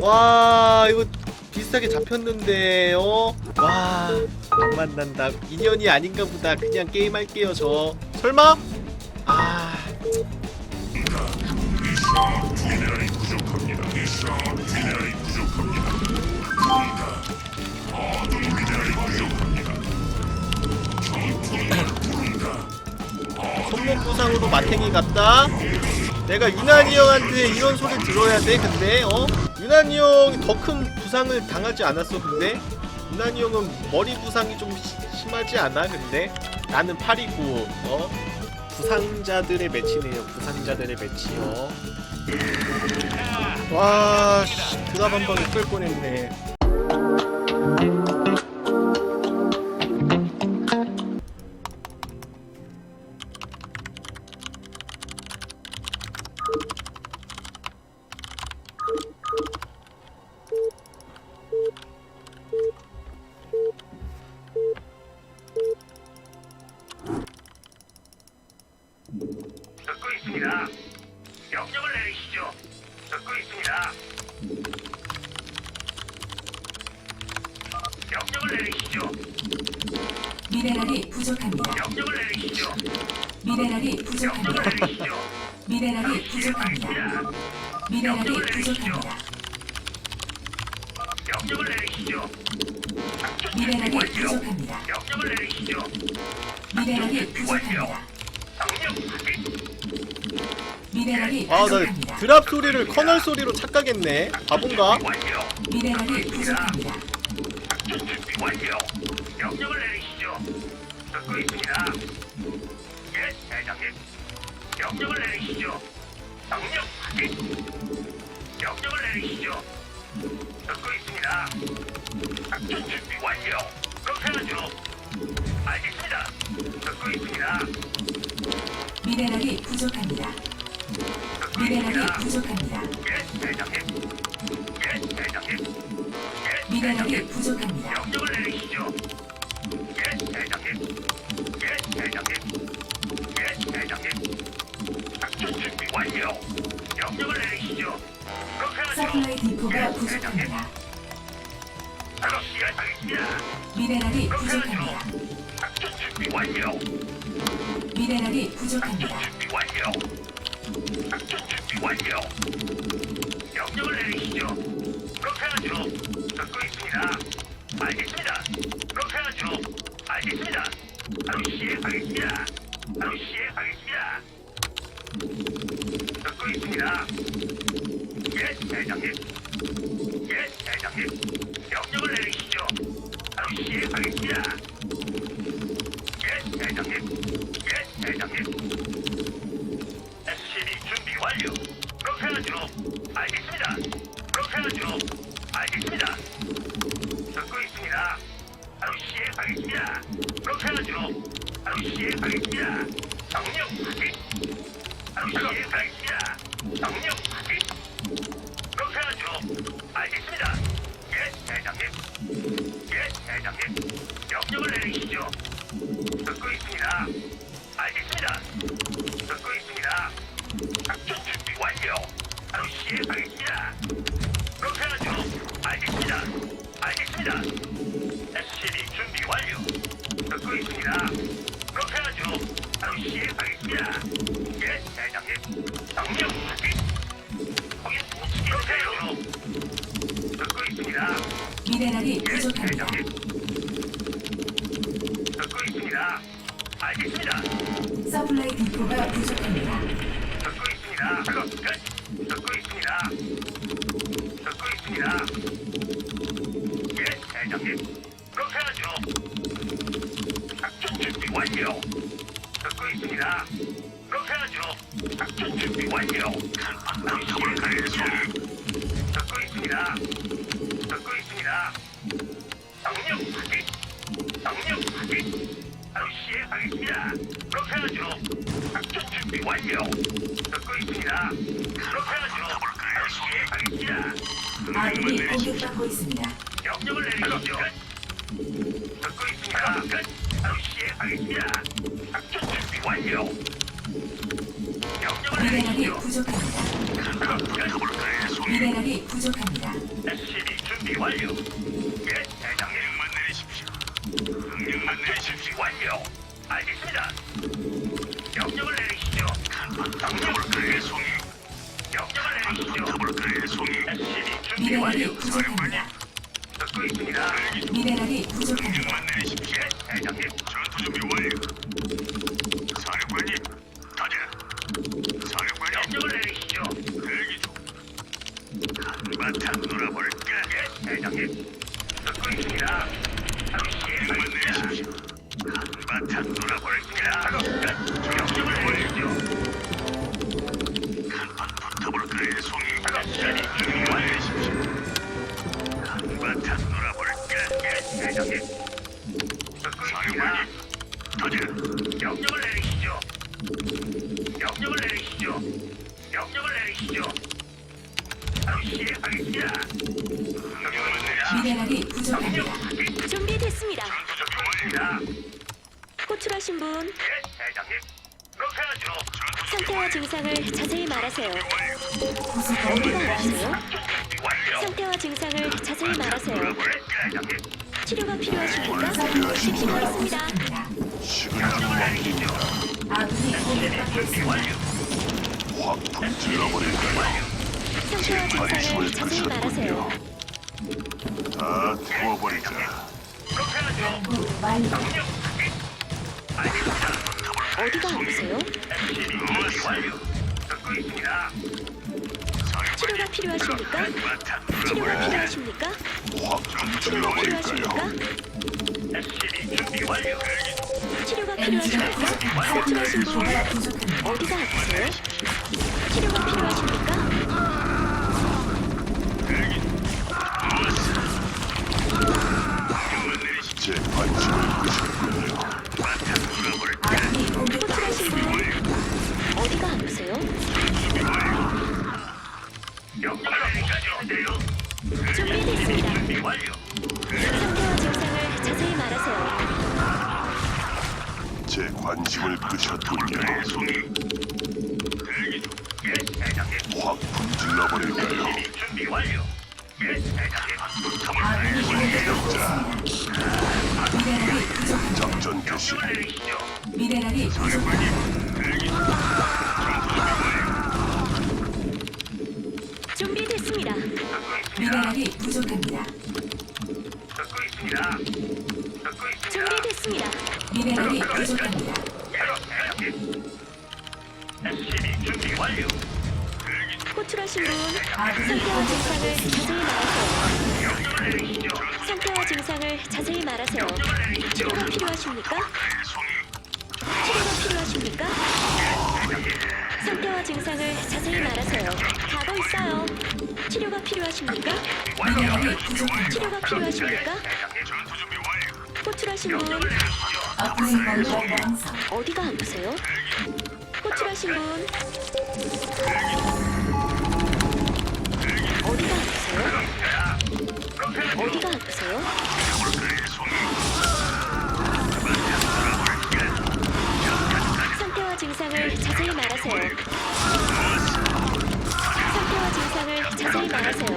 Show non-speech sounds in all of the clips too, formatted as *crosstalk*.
와 이거 비슷하게 잡혔는데 어? 와안 만난다 인연이 아닌가 보다 그냥 게임할게요 저 설마? 아 손목 부상으로 마탱이 갔다 내가 유난히 형한테 이런 소리 들어야 돼 근데 어? 유난히 형이 더 큰 부상을 당하지 않았어 근데? 유난히 형은 머리 부상이 좀 시- 심하지 않아 근데? 나는 팔이고 어? 부상자들의 매치네요 부상자들의 매치요 와 씨, 드랍 한 방에 끌 뻔했네 미네랄이 아 나 부족합니다. 드랍 소리를 커널 소리로 착각했네 바본가? 완료. 미네랄이 부족합니다. 작전 준비 완료. 명령을 내리시죠. 듣고 있습니다. 예, 대장님. 명령을 내리시죠. 명령 확인. 명령을 내리시죠. 듣고 있습니다. 작전 준비 완료. 그렇게 하죠. 알겠습니다. 듣고 있습니다. 미네랄이 부족합니다. 미네랄이. 부족합니다. 미네랄이. 부족합니다. 서플라이 디포가. 부족합니다. 바로 시행하겠습니다. 미네랄이 부족합니다. 미네랄이 부족합니다. 작전 준비 완료. 명령을 내리시죠. 그렇게 하죠. 듣고 있습니다. 알겠습니다. 그렇게 하죠. 알겠습니다. 바로 시행하겠습니다. 바로 시행하겠습니다. 듣고 있습니다. 예, 대장님. 예, 대장님. 명령을 내리시죠. 바로 시행하겠습니다. 바로 시행하겠습니다. 정령 확인. 그렇게 하죠. 알겠습니다. 예, 대장님. 예, 대장님. 명령을 내리시죠. 듣고 있습니다. 알겠습니다. 대장님. 그렇게 하죠. 작전 준비 완료. 듣고 있습니다. 그렇게 하죠. 작전 준비 완료. 바로 시행하겠습니다. 듣고 있습니다. 듣고 있습니다. 정령 확인. 정령 확인. 바로 시행하겠습니다. 그렇게 하죠. 작전 준비 완료. 듣고 있습니다. 그렇게 하죠. 바로 시행하겠습니다. 아군이 공격받고 있습니다. SCB 준비 완료. 미네랄이 부족합니다. 미네랄이 부족합니다. 부족합니다. 준비됐습니다. 호출하신 분 예, 대장님. 그렇게 하죠. 전투 준비 상태와 증상을 자세히 말하세요. 어디가. 아프세요? 준비 완료. 상태와 증상을 자세히 말하세요. 예, 대장님. 치료가 필요하십니까? 시간 좀 명령을 내리시죠. 아군이 공격받고 준비 있습니다. 완료. 확 불질러버릴까요? 상태와 증상을 자세히 말하세요. 다. 알겠습니다. 어디가 아프세요? 치료가 필요하십니까? 치료가? 필요하십니까? 확 치료가? 필요하십니까? 치료가 필요하십니까? 부족합니다. 호출하신 분 부족합니다. 어디가 아프세요? 치료가 필요하십니까? 완료. 상태와 증상을 자세히 말하세요. 제 관심을 끄셨군요. 송이. 대기 중. 예, 대장님. 확 불질러버릴까요? SCB 준비 완료. 예, 대장님. 아군이 공격받고 있습니다. 미네랄이 부족합니다. 작전 개시. 미네랄이 부족합니다. 있습니다. 듣고 있습니다. 준비됐습니다. 미네랄이 부족합니다. SCB 준비 완료. 호출하신 분 상태와 증상을. 자세히 말하세요. 명령을 내리시죠. 상태와 증상을 자세히 말하세요. 명령을 내리시죠. 치료가 필요하십니까? 치료가 필요하십니까? 상태와 증상을 자세히 말하세요. 가고 있어요. 치료가 필요하십니까? 미네랄이. 치료가 필요하십니까? 호출하신 분. 어디가 아프세요? 호출하신 분 어디가 아프세요? 어디가 아프세요? 증상을 자세히 말하세요. 상태와 증상을 자세히 말하세요.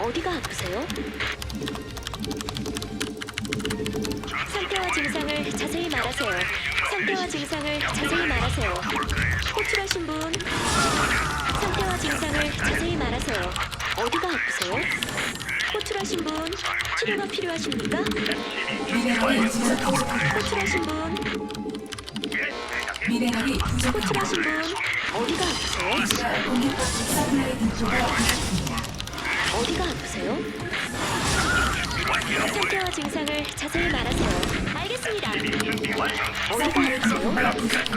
어디가 아프세요? 상태와 증상을 자세히 말하세요. 상태와 증상을 자세히 말하세요. 호출하신 분 상태와 증상을 자세히 말하세요. 어디가 아프세요? 호출하신 분 치료가 필요하십니까? 미네랄이 부족합니다. 호출하신 분 미네랄이 부족합니다. 호출하신 분 어디가 아프세요? 어디가 아프세요? 상태와 증상을 자세히 말하세요. 알겠습니다. 어디가 아프세요?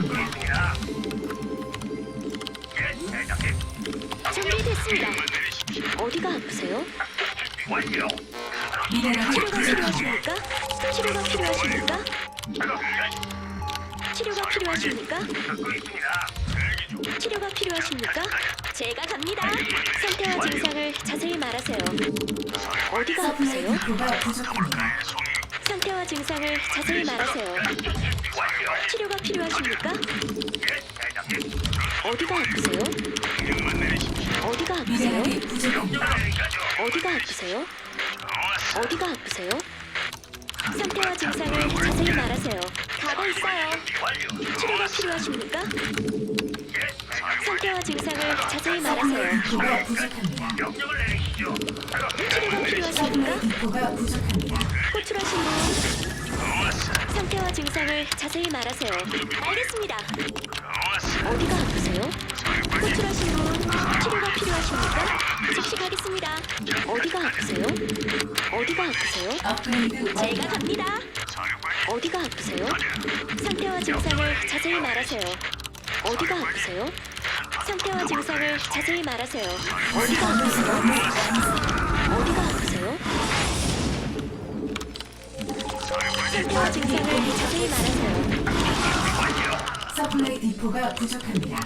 준비됐습니다. 어디가 아프세요? 완료. 미네랄이 치료가 부족합니다. 필요하십니까? 치료가 필요하십니까? 치료가 필요하십니까? 듣고 있습니다. 대기 중. 치료가 필요하십니까? 제가 갑니다. 상태와 증상을 자세히 말하세요. 어디가 아프세요? 부족합니다. 상태와 증상을 자세히 말하세요. 치료가 필요하십니까? 어디가 아프세요? 어디가 아프세요? 미네랄이 부족합니다. 어디가 아프세요? 어디가 아프세요? 상태와 증상을 자세히 말하세요. 가고 있어요. 치료가 필요하십니까? 상태와 증상을 자세히 말하세요. 디포가 부족합니다. 치료가 필요하십니까? 서플라이 디포가 부족합니다. 호출하신 분 상태와 증상을 자세히 말하세요. 알겠습니다. 어디가 아프세요? 호출하신 분 치료가 필요하십니까? 즉시 가겠습니다. 어디가 아프세요? 어디가 아프세요? 제가. 갑니다. 어디가 아프세요? 상태와 증상을 자세히 말하세요. 어디가 아프세요? 상태와 증상을 자세히 말하세요. 어디가 아프세요? 어디가 아프세요? 상태와 증상을 자세히 말하세요. 서플라이 디포가 부족합니다.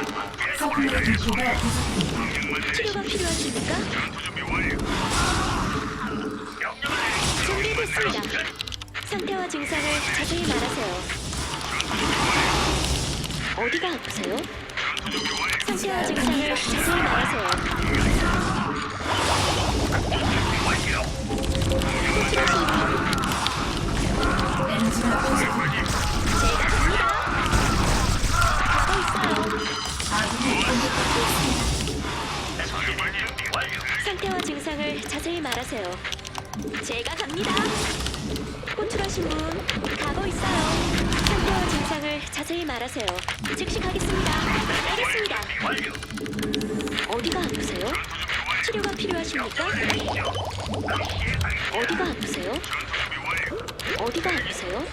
디포가 부족합니다. 치료가 필요하십니까? 준비됐습니다. 상태와 증상을 자세히 말하세요. 어디가 아프세요? 상태와 증상을 자세히 말하세요. 에너지가 부족합니다. 상태와 증상을 자세히 말하세요. 제가 갑니다. 호출하신 분 가고 있어요. 상태와 증상을 자세히 말하세요. 즉시 가겠습니다. 알겠습니다. 어디가 아프세요? 치료가 필요하십니까? 어디가 아프세요? 어디가 아프세요?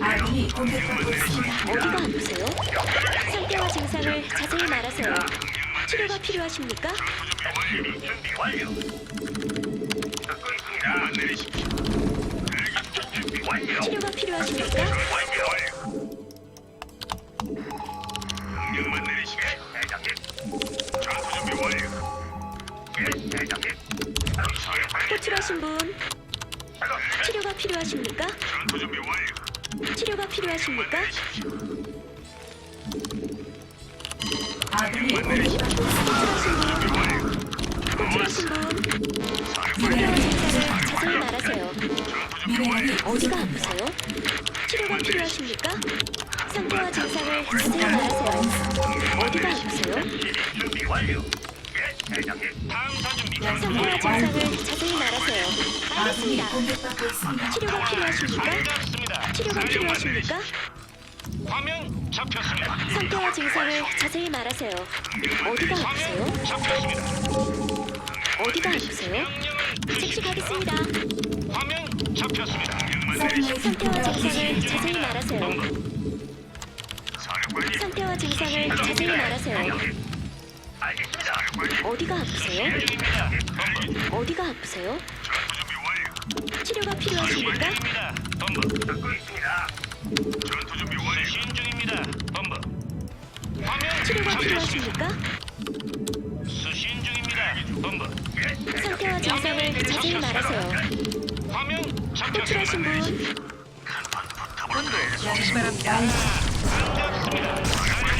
아군이 공격받고 있습니다. 어디가 아프세요? 상태와 증상을 자세히 말하세요. 치료가 필요하십니까? 치료가 필요하십니까? 호출하신 분 필요하십니까? 치료가 필요하십니까? 아군이 공격받고 있습니다. 호출하신 분 상태와 증상을 자세히 말하세요. 미네랄이 어디가. 아프세요? 치료가 필요하십니까? 상태와 증상을 자세히 말하세요. 어디가 아프세요? 상태와 증상을 자세히 말하세요. 알겠습니다. 공격받고 있습니다. 치료가 필요하십니까? 치료가 필요하십니까? 화면 잡혔습니다. 상태와 증상을 자세히 말하세요. 어디가 아프세요? 잡혔습니다. 어디가 아프세요? 명령을 즉시 가겠습니다. 화면 잡혔습니다. 서플라이 상태와 증상을. 자세히 말하세요. 상태와 증상을 자세히 말하세요. 어디가 아프세요? 어디가 아프세요? 치료가 필요하십니까? 중입니다. 본부. 수신 중입니다. 본부. 화면 치료가. 필요하십니까? 수신 중입니다. 본부. 상태와 증상을 자세히 말하세요. 화면 호출하신. 분 반갑습니다.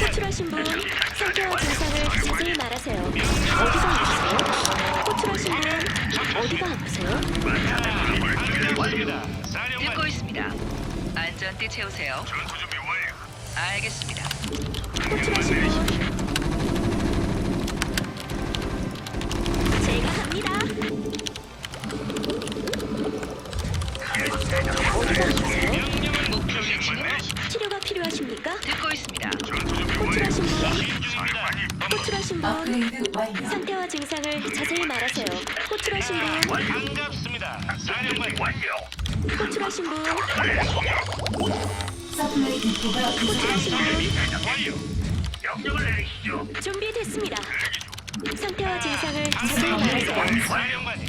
호출하신 분 상태와 증상을 자세히 말하세요. 어디가 아프세요? 호출하신 분 어디가 아프세요? 듣고 있습니다. 안전띠 채우세요. 알겠습니다. 호출하신 분 제가 갑니다. 어디가 아프세요? 목표 위치는 치료가 필요하십니까? 듣고 있습니다. 호출하신 분 중입니다. 호출하신 분 업그레이드 완료. 상태와 증상을 자세히 말하세요. 호출하신 분 반갑습니다. 사령관 호출하신 분 서플라이 디포가 부족합니다. 호출하신 분 완료. 준비됐습니다. 상태와 증상을 자세히 말하세요. 사령관님.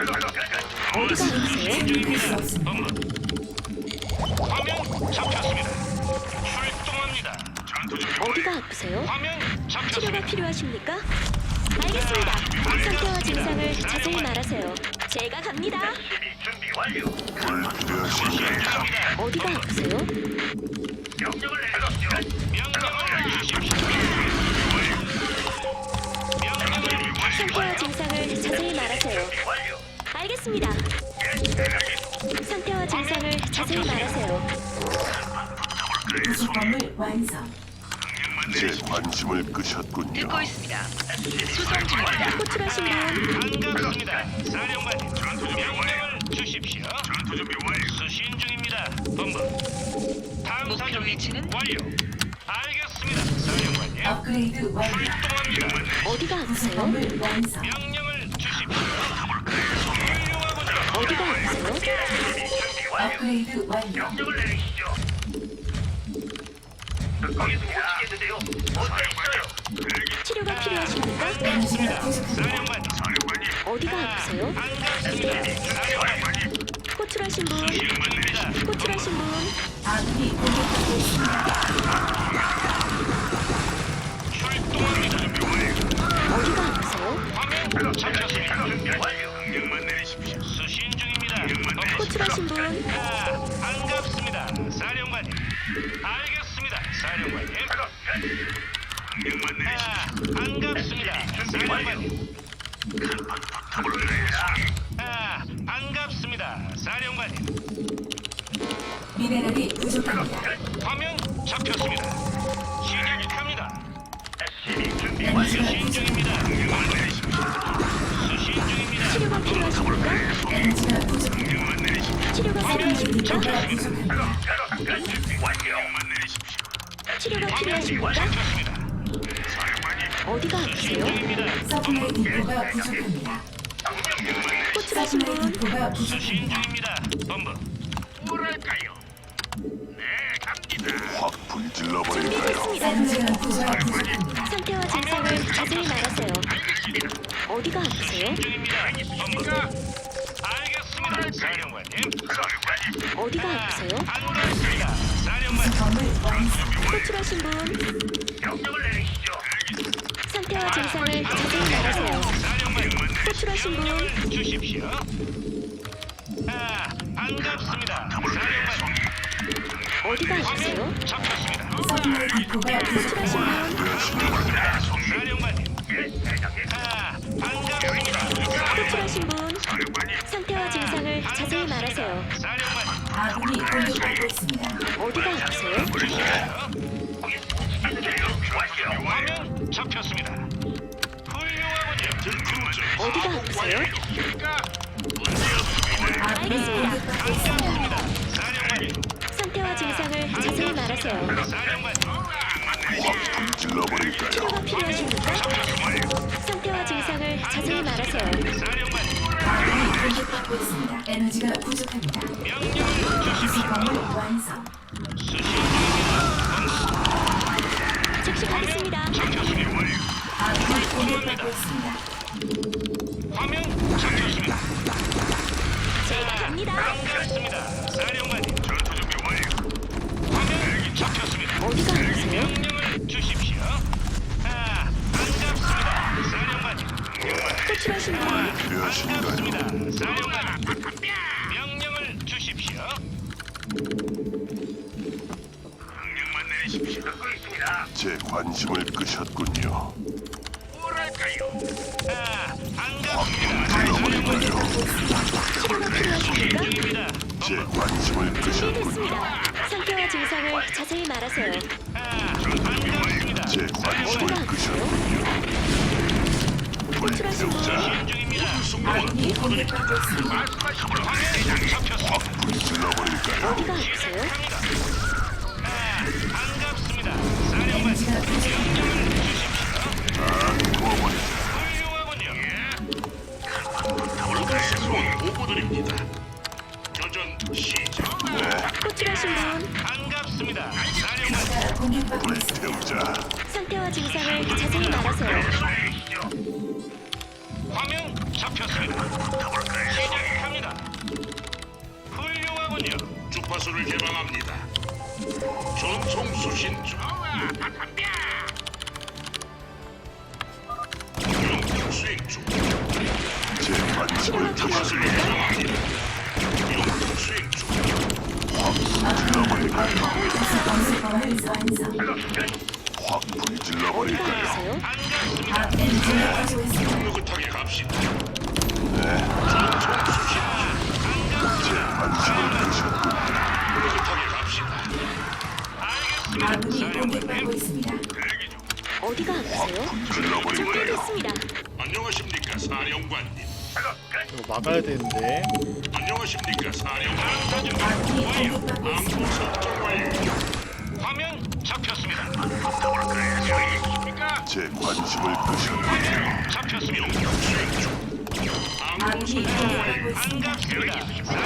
어디가 아프세요? 진입할 수 없습니다. 화면 잡혔습니다. 출동합니다. 어디가 아프세요? 치료가. 필요하십니까? 알겠습니다. 상태와 증상을 자세히 말하세요. 제가 갑니다. 준비 완료. 불필요하신가요? 어디가 아프세요? 명령을 내려주십시오. 명령을 주십시오. 명령을 상태와 증상을 자세히 말하세요. 완료. 알겠습니다. 상태와 증상을 자세히 말하세요. 완성. 제 관심을 끄셨군요. 듣고 있습니다. 수송 중입니다. 호출하신 분 반갑습니다. 사령관님. 명령을 주십시오. 수신 중입니다. 본부. 탐사 목표 준비 위치는? 완료. 알겠습니다. 사령관님. 업그레이드 완료. 출동합니다. 어디가 아프세요? 완성. 명령을 주십시오. 훌륭하군요. 어디가 아프세요? 업그레이드 완료. 명령을 내리시죠. 거기서 못 있어요? 치료가 필요하십니까? 에너지가 부족합니다. 사령관님. 어디가 아프세요? 사령관님. 호출하신 분 수신. 호출하신 분 아군이 공격받고 있습니다. 출동합니다. 어디가 아프세요? 화면 잡혔습니다. 완료. 수신 중입니다. 호출하신 분 아, 반갑습니다. 사령관님. 알겠습니다. 사령관님. 아, 반갑습니다. 사령관님. 아, 반갑습니다. 사령관님. 미네랄이 부족합니다. 화면 잡혔습니다. 시작합니다. 에너지가 수신 부족. 중입니다. 수신 중입니다. 치료가 필요하십니까? 에너지가 부족합니다. 치료가 필요하십니까? 에너지가 부족합니다. 치료가 필요하십니까? 어디가 아프세요? 서플라이 디포가 부족합니다. 호출하신 서플라이 분 디포가 수신 부족합니다. 중입니다. 본부. 확 불질러 버릴까요? 준비됐습니다. 에너지가 부족합니다. 부족합니다. 상태와 증상을 자세히 말하세요. 어디가 아프세요? 중입니다. 본부. 알겠습니다. 사령관님. 어디가 아프세요? 반갑습니다. 사령관. 호출하신 분 명령을 내리시죠. 상태와 증상을 자세히 말하세요. 사령관. 호출하신 분 주십시오. 아, 반갑습니다. 사령관. 어디가 아프세요? 화면 잡혔습니다. 서플라이 디포가 호출하신. 분 사령관님. 아, 반갑습니다. 호출하신 분 상태와 증상을 자세히 말하세요. 사령관. 아군이 공격받고 있습니다. 어디가 아프세요? 화면 잡혔습니다. 훌륭하군요. 어디가 아프세요? 아군이 알겠습니다. 공격받고 있습니다. 반갑습니다. 사령관님. 상태와 증상을 자세히 말하세요. 사령관님. 확 불질러 버릴까요? 치료가 필요하십니까? 상태와 증상을 자세히 말하세요. 공격받고 있습니다. 에너지가 부족합니다. 명령을 주십시오. 완성. 수신 중입니다. 즉시 가겠습니다. 아군이 공격받고 있습니다. 호출하신 분 필요하신가요? 반갑습니다. 사령관님. 명령을 주십시오. 명령만 내리십시오. 듣고 있습니다. 제 관심을 끄셨군요. 뭐랄까요? 아, 확 반갑습니다. 치료가 필요하십니까? 중입니다. 제 관심을 끄셨군요. 상태와 증상을 자세히 말하세요. 아, 반갑습니다. 제 관심을? 끄셨군요. 호출하신 분 불태우자 중입니다. 아군이 공격받고 있습니다. 화면 잡혔습니다. 불질러 버릴까요? 어디가 아프세요? 아, 반갑습니다. 사령관님. 에너지가 부족합니다. 다 구워버리자. 훌륭하군요. 보고드립니다. 교전 시작. 호출하신 분 반갑습니다. 사령관님. 기지가 공격받고 있습니다. 불태우자. 상태와 증상을 자세히 말하세요. 시작합니다. 훌륭하군요. 주파수를 개방합니다. 전송 수신 중. 영역 수행 중. 제 관심을 주파수를 개방합니다. 영역 수행 중. 건설범을 완성. 확 불질러 어디가 버릴까요? 아프세요? 반갑습니다. 아, 에너지가 부족합니다. 느긋하게. 느긋하게 갑시다. 아군이 공격받고 있습니다. 어디가 아프세요? 질러 버릴까요? 준비됐습니다. 안녕하십니까 사령관님. 이거 막아야 되는데. 안녕하십니까 사령관. 아군이 공격받고 있습니다. 암호 설정 완료. 화면 잡혔습니다. 제 관심을 끄셨군. 잡혔습니다. 수행 중. 아군이 공격받고 있습니다. 반갑습니다.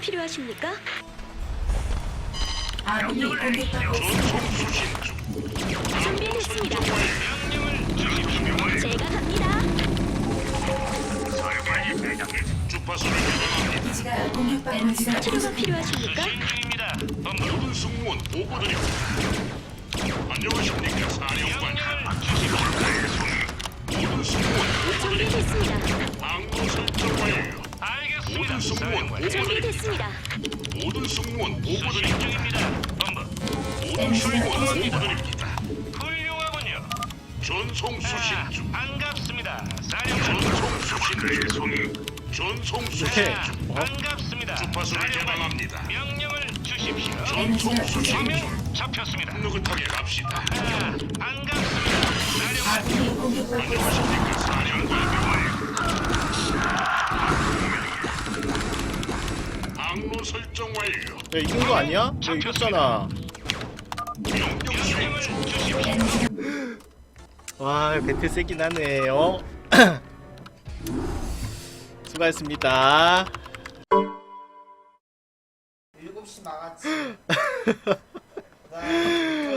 필요하십니까? 아군이 공격받고 있습니다. 전송 수신 중. 준비됐습니다. 명령을 주십시오. 제가 갑니다. 주파수를 개방합니다. 기지가 공격받고 있습니다. 치료가 필요하십니까? 수신 중입니다. 본부 모든 승무원 보고 드립니다. 안녕하십니까, 사령관. 모든 승무원. 준비됐습니다. 설정 완료. 모든 승무원. 준비됐습니다. 모든 승무원 보고 수신 드립니다. 중입니다. 본부 모든 승무원 보고 드립니다. 훌륭하군요. 전송 아, 수신 중. 반갑습니다. 사령관. 전송 수신 중. 전송 수신 이렇게 중. 어? 반갑습니다. 주파수를. 개방합니다. 명령을 주십시오. 전송 수신 중. 잡혔습니다. 느긋하게 갑시다. 아, 반갑습니다. 사령관. 안녕하십니까, 사령관. 항로 설정 완료. 야, 이긴 거 아니야? 너 이겼잖아. 영역 수행 명령을 중. 주십시오. 에너지가 와, 배틀 세긴 하네. 어? *coughs* 수고하셨습니다. 7시 망았지.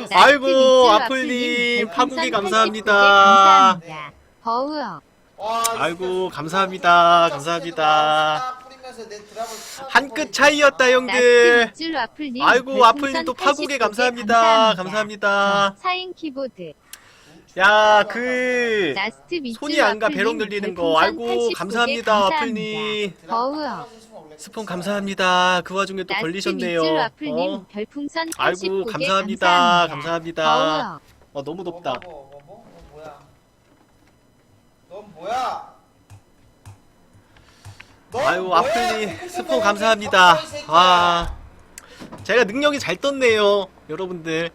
*laughs* 아이고, 아플님 파국이 감사합니다. 버우어 아이고, 감사합니다. 감사합니다. 한 끗 차이였다, 형들. 와플님 아이고, 아플님 또 파국에 감사합니다. 감사합니다. 사인 키보드 야, 그 손이 안가 와플님 배롱 들리는 거. 아이고, 89개 감사합니다, 아플님. 버우어 스폰 감사합니다. 그 와중에 또 걸리셨네요. 와플님 어? 별풍선 89개 아이고, 감사합니다. 감사합니다. 어, 너무 덥다. 뭐, 뭐, 뭐? 넌 뭐야? 넌 아유, 콩콩 스폰 감사합니다. 와, 제가 능력이 잘 떴네요, 여러분들.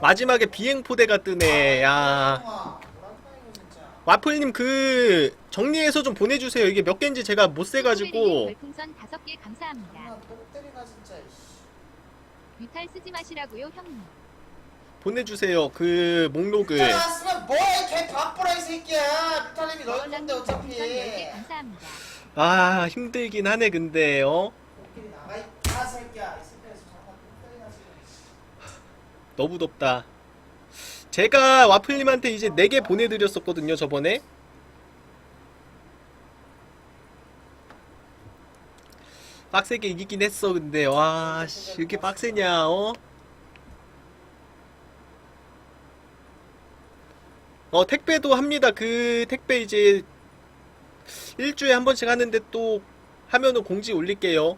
마지막에 비행 포대가 뜨네. 야, 아. 와플님 그 정리해서 좀 보내주세요. 이게 몇 개인지 제가 못 세가지고. 별풍선 5개 감사합니다 아, 똥 때리나 진짜. 이씨. 뮤탈 쓰지 마시라고요 형님 보내주세요. 그 목록을. 진짜 나왔으면 뭐해 걔 바쁘라 이 새끼야. 비타민이 넣을 건데 어차피. 별풍선 10개 감사합니다 아, 힘들긴 하네, 근데, 어? 코끼리 나가 있다 새끼야. 이 새끼야 잠깐 똥 때리나 지금. 너무 덥다. 제가 와플님한테 이제 4개 보내드렸었거든요, 저번에. 빡세게 이기긴 했어, 근데, 와, 씨, 이렇게 빡세냐, 어? 어, 택배도 합니다. 그 택배 이제 일주일에 한 번씩 하는데 또 하면은 공지 올릴게요.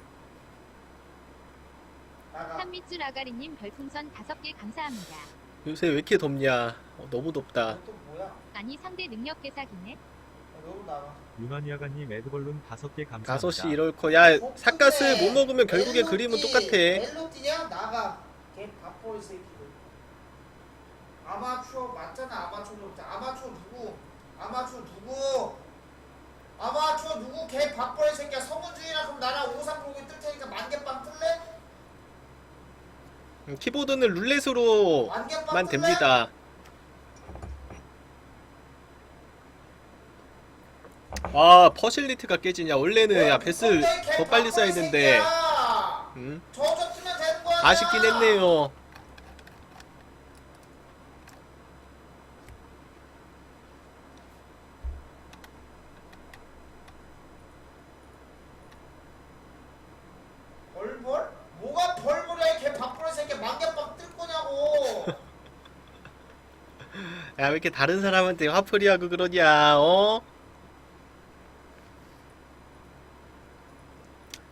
한미줄 아가리님 별풍선 5개 감사합니다. 요새 왜 이렇게 덥냐? 어, 너무 덥다. 또 뭐야? 아니 상대 능력 개사기네. 나가. 유난히아가님 에드벌룬 5개 감사합니다. 5시 이럴 거. 야, 삿갓을 못 먹으면 결국에 그림은 똑같아. 멜로디냐? 나가. 걔 밥벌 새끼들. 아마추어 맞잖아. 아마추어 아마추어 누구? 아마추어 누구? 아마추어 누구? 걔 밥벌 새끼야. 서문준이랑 그럼 나랑 오상 보고 뜰 테니까 만개빵 뜰래? 음, 키보드는 룰렛으로만 만개빵 뜰래? 됩니다. 아, 퍼실리티가 깨지냐? 원래는 야, 베스 더 빨리 써야 했는데. 음, 저저 뜨면 되는 거야. 아쉽긴 했네요. 벌벌? 뭐가 벌벌이야? 걔 밥벌 새끼 만개빵 뜰 거냐고. 야, 왜 이렇게 다른 사람한테 화풀이하고 그러냐, 어?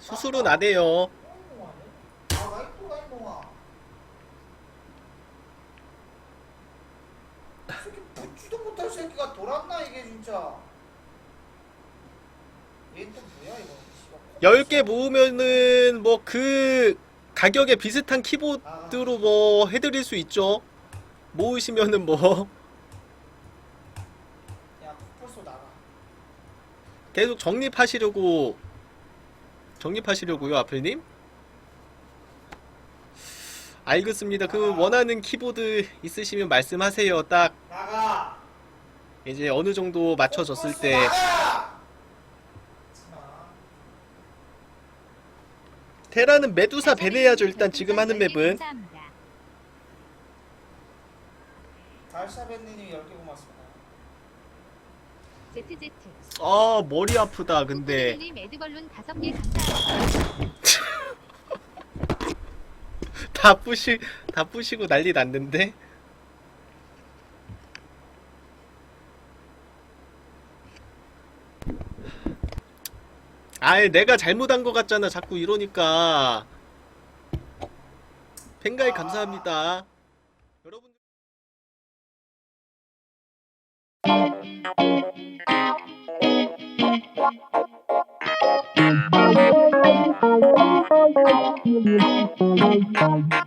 수술은 안 해요. 못할 새끼가 돌았나 이게 진짜. 얘또 뭐야 이거? 씨발. 10개 모으면은 뭐 그 가격에 비슷한 키보드로 뭐 해드릴 수 있죠. 모으시면은 뭐 계속 적립하시려고 적립하시려고요, 아플님? 알겠습니다. 그 원하는 키보드 있으시면 말씀하세요. 딱. 이제 어느 정도 맞춰졌을 때. 테라는 메두사 배내야죠. 일단 지금 하는 맵은. 달샤베님 10개 고맙습니다. ZZ. 아 머리 아프다. 근데 님 에드벌룬 5개 감사합니다. *laughs* 다 부시 다 부시고 난리 났는데. 아이 내가 잘못한 것 같잖아. 자꾸 이러니까. 팬가이 감사합니다. Thank you.